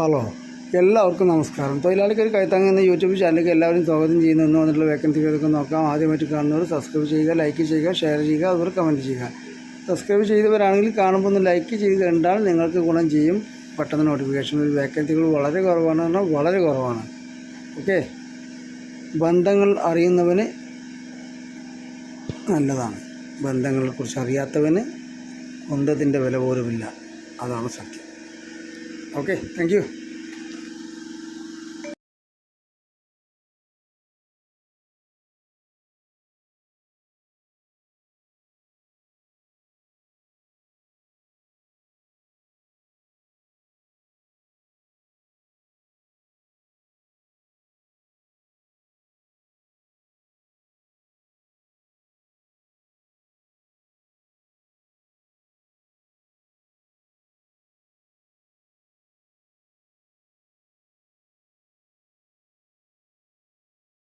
Hello. എല്ലാവർക്കും നമസ്കാരം. തൊഴിലാളിക്ക് ഒരു കൈത്താങ്ങ് എന്ന യൂട്യൂബ് ചാനലിലേക്ക് എല്ലാവരും സ്വാഗതം ചെയ്യുന്നു. എന്ന് വന്നിട്ടുള്ള വേക്കൻസികളൊക്കെ നോക്കാം. ആദ്യമായിട്ട് കാണുന്നവർ സബ്സ്ക്രൈബ് ചെയ്യുക ലൈക്ക് ചെയ്യുക ഷെയർ ചെയ്യുക അതുപോലെ കമന്റ് ചെയ്യുക. സബ്സ്ക്രൈബ് ചെയ്തവരാണെങ്കിൽ കാണുമ്പോൾ ഒന്ന് ലൈക്ക് ചെയ്ത് കണ്ടാൽ നിങ്ങൾക്ക് ഗുണം ചെയ്യും. പെട്ടെന്ന് നോട്ടിഫിക്കേഷൻ ഒരു വേക്കൻസികൾ വളരെ കുറവാണ് പറഞ്ഞാൽ വളരെ കുറവാണ്. ഓക്കെ ബന്ധങ്ങൾ അറിയുന്നവന് നല്ലതാണ്. ബന്ധങ്ങളെക്കുറിച്ച് അറിയാത്തവന് ബന്ധത്തിന്റെ വില പോലുമില്ല. അതാണ് സത്യം. Okay, thank you.